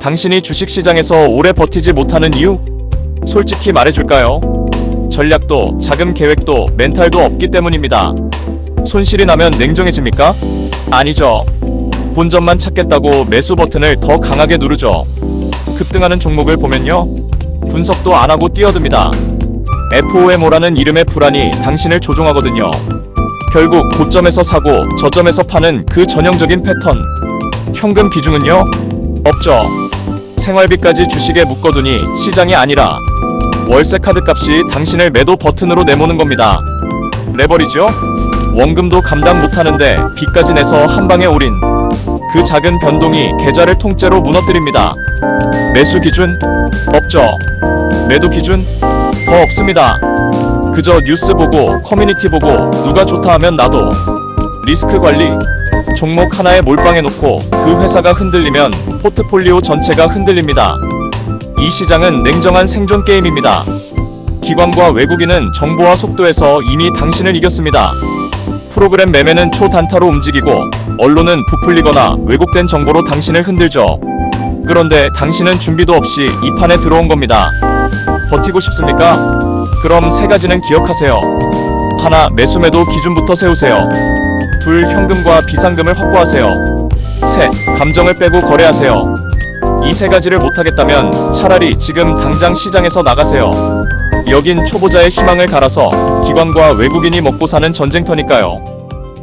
당신이 주식시장에서 오래 버티지 못하는 이유? 솔직히 말해줄까요? 전략도, 자금 계획도, 멘탈도 없기 때문입니다. 손실이 나면 냉정해집니까? 아니죠. 본전만 찾겠다고 매수 버튼을 더 강하게 누르죠. 급등하는 종목을 보면요. 분석도 안 하고 뛰어듭니다. FOMO라는 이름의 불안이 당신을 조종하거든요. 결국 고점에서 사고 저점에서 파는 그 전형적인 패턴. 현금 비중은요? 없죠. 생활비까지 주식에 묶어두니 시장이 아니라 월세 카드 값이 당신을 매도 버튼으로 내모는 겁니다. 레버리죠? 원금도 감당 못하는데 빚까지 내서 한 방에 올인. 그 작은 변동이 계좌를 통째로 무너뜨립니다. 매수 기준? 없죠. 매도 기준? 더 없습니다. 그저 뉴스 보고 커뮤니티 보고 누가 좋다 하면 나도 리스크 관리 종목 하나에 몰빵해 놓고 그 회사가 흔들리면 포트폴리오 전체가 흔들립니다. 이 시장은 냉정한 생존 게임입니다. 기관과 외국인은 정보와 속도에서 이미 당신을 이겼습니다. 프로그램 매매는 초단타로 움직이고 언론은 부풀리거나 왜곡된 정보로 당신을 흔들죠. 그런데 당신은 준비도 없이 이 판에 들어온 겁니다. 버티고 싶습니까? 그럼 세 가지는 기억하세요. 하나, 매수매도 기준부터 세우세요. 둘, 현금과 비상금을 확보하세요. 셋, 감정을 빼고 거래하세요. 이 세 가지를 못하겠다면 차라리 지금 당장 시장에서 나가세요. 여긴 초보자의 희망을 갈아서 기관과 외국인이 먹고 사는 전쟁터니까요.